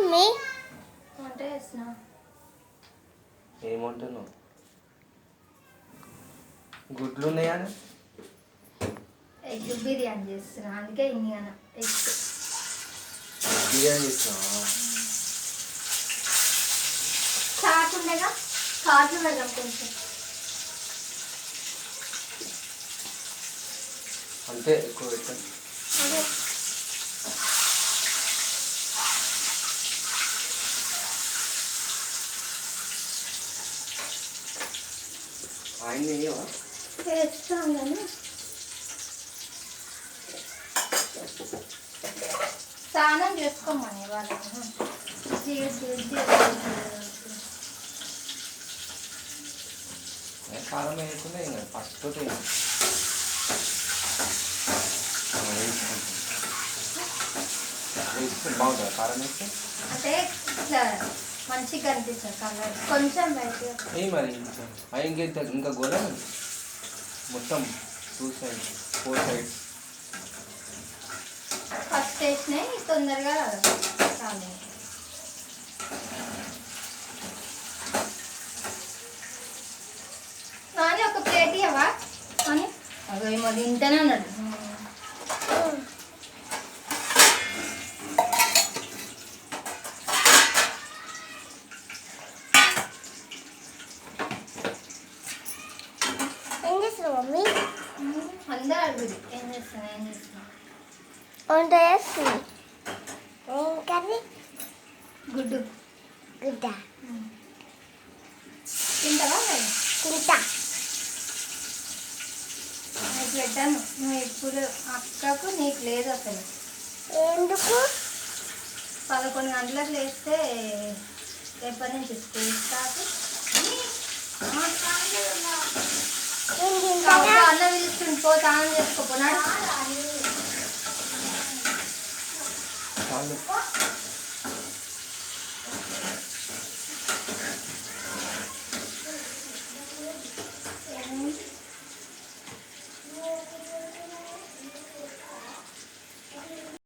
Mummy. వంట చేస్తున్నా. ఏమంటున్నావు? గుడ్లు ఉన్నాయా ఎగ్ బిర్యానీ చేస్తున్నా. అందుకే ఇన్ని అన్న ఎగ్. బిర్యానీ చేస్తున్నావా? చాట్ ఉండగా చాట్లు పెడదాం కొంచెం. అంతే ఎక్కువ పెట్టాను ఆయన వేయవా స్నానం చేసుకోమని వాళ్ళని కారం వేయకుండా ఇంకా ఫస్ట్ వేసుకుంటే. బాగుంటుంది కారం వేస్తే? అంటే మంచిగా కనిపిస్తుంది కలర్. కొంచెం ఏ మరి ఇంకా ఆ ఇంకెంత ఇంకా గోడ మొత్తం two side four sides first వేసినాయి తొందరగా చాలు కానీ ఒక ప్లేట్ ఇవ్వవా అని అదో ఏమో తింటేనే అన్నాడు ఏం చేస్తున్నావు మమ్మీ? అందరూ అడుగుది ఏం చేస్తున్నా ఏం చేస్తున్నా? వంట చేస్తుంది. ఏం కర్రీ? గుడ్డు. గుడ్డ. తింటావా లేదా? తింటా. నీకు పెట్టాను నువ్వు ఎప్పుడు అక్కకు నీకు లేదు అసలు. ఎందుకు? పదకొండు గంటలకు లేస్తే రేపటి నుంచి? School start? పో తానం చేసుకోపోనాడు